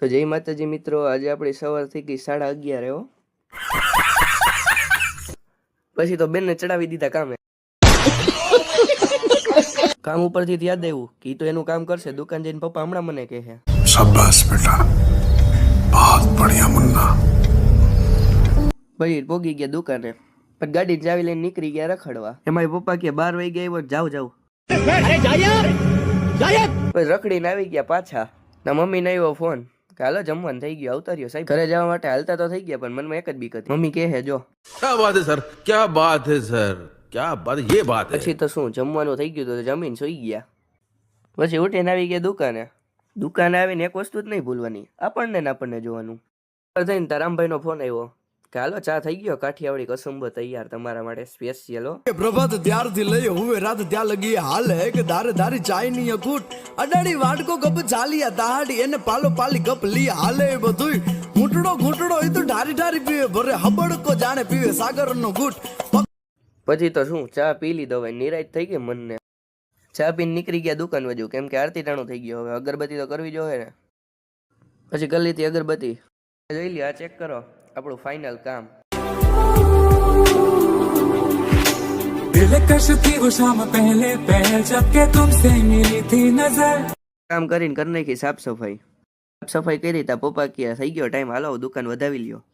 તો જય માતાજી મિત્રો આજે આપણે સવારથી ગઈ સાડા અગિયાર એવો પછી તો બેનને ચડાવી દીધા કામે. કામ ઉપરથી યાદ આવ્યું કે તો એનું કામ કરશે દુકાન જઈને પપ્પા હમણાં મને કહે શાબાશ બેટા. બહુત બઢિયા મુન્ના. ભાઈ પોગી ગયા દુકાને પણ ગાડી ચાવી લઈને નીકળી ગયા રખડવા. એમાં પપ્પા કે બાર વાગી ગયા એવો જાવ જાવ. રખડીને આવી ગયા પાછા. ના મમ્મીને આવ્યો ફોન. કે હાલો જમવાનું થઈ ગયું અવતાર્યો સાહેબ. ઘરે જવા માટે હાલતા તો થઈ ગયા પણ મનમાં એક જ બીક હતી. મમ્મી કહે જો. ક્યા વાત હે સર? ક્યાં વાત હે સર? ક્યાં વાત યે વાત પછી તો શું જમવાનું થઈ ગયું તો જમીન સોઈ ગયા. પછી ઉઠીને આવી ગયા દુકાને. દુકાને આવીને એક વસ્તુ જ નહીં ભૂલવાની આપણને ને આપણને જોવાનું. થઈને તારામભાઈનો ફોન આવ્યો. કે હાલો ચા થઈ ગયો કાઠિયાવાડી કસુંબો તૈયાર તમારા માટે સ્પેશિયલ હો. પ્રભાત ત્યારથી લઈ હું રાત ત્યાં લગી હાલ હે કે દારે દારી ચાયની અકૂટ અડાડી વાડકો ગપ ચાલિયા તાહાડી એને પાલો પાલી ગપ લી હાલે બધુંય. ઘૂંટડો ઘૂંટડો એ તો ઢારી ઢારી પીવે. ભરે હબડકો જાણે પીવે સાગર નો ઘૂંટ પછી તો શું ચા પી લીધો હવે નિરાશ થઈ ગઈ મનને. ચા પીને નીકળી ગયા દુકાન બાજુ કેમ કે આરતી ટાણું થઈ ગયો હવે. અગરબત્તી તો કરવી જોઈએ ને. પછી ગલી થી અગરબત્તી. જોઈ લ્યો આ ચેક કરો. આપણું ફાઇનલ કામ. કામ કરીને કરી નાખી સાફ સફાઈ. સાફ સફાઈ કરી તા પપ્પા ક્યાં? થઈ ગયો ટાઈમ હાલો દુકાન વધાવી લ્યો.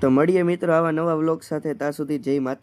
તો મળીએ મિત્રો આવા નવા વ્લોગ સાથે. ત્યાં સુધી જય માતા